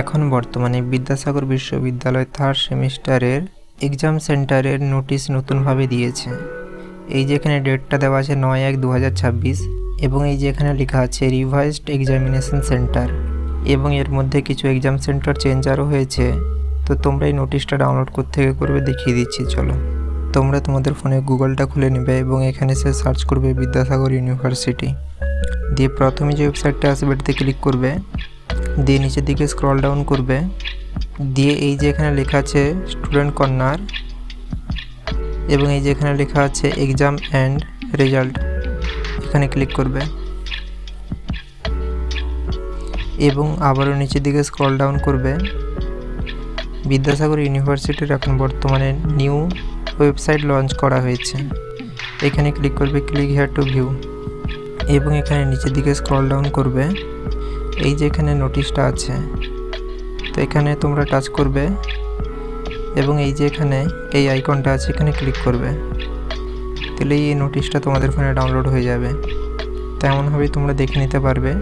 এখন বর্তমানে বিদ্যাসাগর বিশ্ববিদ্যালয় থার্ড সেমিস্টারের এক্সাম সেন্টারের নোটিশ নতুনভাবে দিয়েছে। এই যে এখানে ডেটটা দেওয়া আছে নয় এক দু এবং এই যে এখানে লেখা আছে রিভাইজড এক্সামিনেশন সেন্টার এবং এর মধ্যে কিছু এক্সাম সেন্টার চেঞ্জ আরও হয়েছে, তো তোমরা এই নোটিশটা ডাউনলোড করতে থেকে করবে দেখিয়ে দিচ্ছি, চলো। তোমরা তোমাদের ফোনে গুগলটা খুলে নেবে এবং এখানে সে সার্চ করবে বিদ্যাসাগর ইউনিভার্সিটি। দিয়ে প্রথমে যে ওয়েবসাইটটা আসবে এটাতে ক্লিক করবে। দিয়ে নিচের দিকে স্ক্রল ডাউন করবে। দিয়ে এই যে এখানে লেখা আছে স্টুডেন্ট কর্নার এবং এই যে এখানে লেখা আছে এক্সাম অ্যান্ড রেজাল্ট এখানে ক্লিক করবে। এবং আবারও নিচের দিকে স্ক্রল ডাউন করবে। বিদ্যাসাগর ইউনিভার্সিটির এখন বর্তমানে নিউ ওয়েবসাইট লঞ্চ করা হয়েছে। এখানে ক্লিক করবে ক্লিক হেয়ার টু ভিউ এবং এখানে নিচের দিকে স্ক্রল ডাউন করবে। এই যে এখানে নোটিশটা আছে, তো এখানে তোমরা টাচ করবে এবং এই যে এখানে এই আইকনটা আছে, এখানে ক্লিক করবে। তাহলে এই নোটিশটা তোমাদের ফোনে ডাউনলোড হয়ে যাবে। তেমনভাবেই তোমরা দেখে নিতে পারবে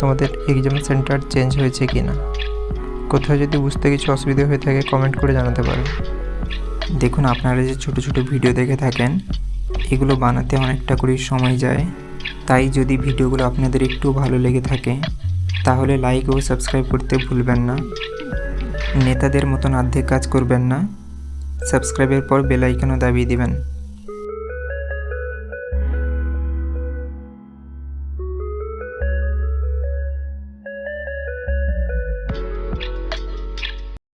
তোমাদের এক্সাম সেন্টার চেঞ্জ হয়েছে কি না কোথাও যদি বুঝতে কিছু অসুবিধা হয়ে থাকে কমেন্ট করে জানাতে পারো। দেখুন, আপনারা যে ছোট ছোট ভিডিও দেখে থাকেন, এগুলো বানাতে অনেকটা করে সময় যায়। তাই যদি ভিডিওগুলো আপনাদের একটু ভালো লেগে থাকে, তাহলে লাইক ও সাবস্ক্রাইব করতে ভুলবেন না। নেতাদের মতন অর্ধেক কাজ করবেন না। সাবস্ক্রাইবের পর বেলাইকনও দাবিয়ে দিবেন।